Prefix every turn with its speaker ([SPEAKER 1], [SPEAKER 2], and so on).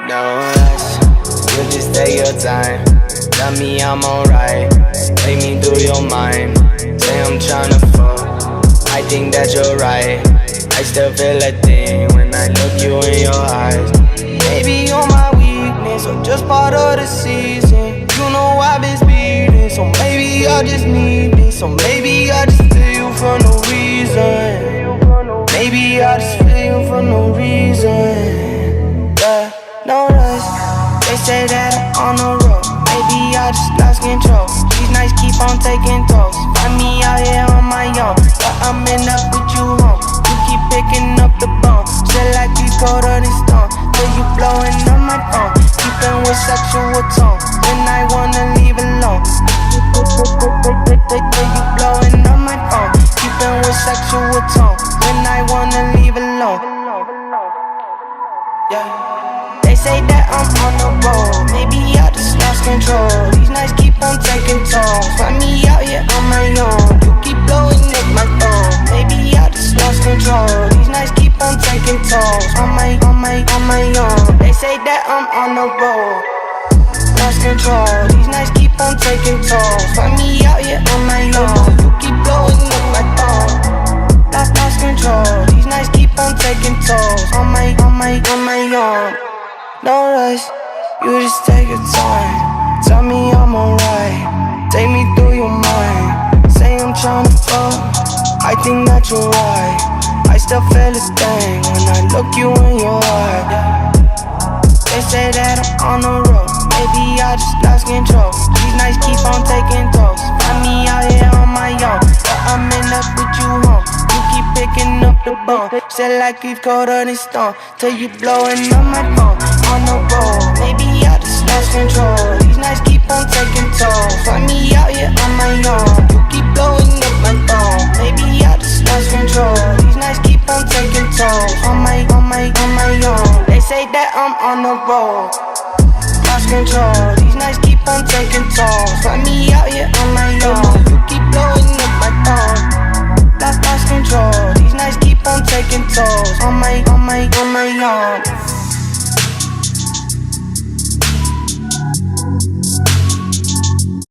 [SPEAKER 1] No rush, you just take your time. Tell me I'm alright. Take me through your mind. Say I'm tryna fuck. I think that you're right. I still feel a thing when I look you in your eyes. Maybe you're my weakness or just part of the season. You know I've been speeding, so maybe I just need this. So maybe I just feel you for no just lost control. These nights keep on taking tolls. Find me out here on my own, but I'm in up with you home. You keep picking up the bone, still like you colder than stone. Till you blowing up my phone, keeping with sexual tone. When I wanna leave alone, till you blowing up my phone, keeping with sexual tone. When I wanna leave alone, yeah. They say that I'm on the road, maybe control. These nights keep on taking tolls. Find me out here on my own. You keep blowing up my phone, maybe I just lost control. These nights keep on taking tolls. On my, on my, on my own. They say that I'm on the road. Lost control. These nights keep on taking tolls. Find me out here on my own. You keep blowing up my phone. Lost, lost control. These nights keep on taking tolls. On my, on my, on my own. No rush, you just take your time. Tell me I'm alright. Take me through your mind. Say I'm tryna fuck. I think that you're right. I still feel a thing when I look you in your eye. They say that I'm on the road. Maybe I just lost control. These nights keep on taking tolls. Find me out here on my own. But I'm in up with you home. You keep picking up the bone. Still like you've colder than stone. Till you blowing up my phone. You keep blowing up my phone. Maybe I just lost control. These nights keep on taking tolls. On my, on my, on my own. They say that I'm on the road. Lost control. These nights keep on taking tolls. Find me out here on my own. You keep blowing up my phone. Lost, control. These nights keep on taking tolls. On my, on my, on my own.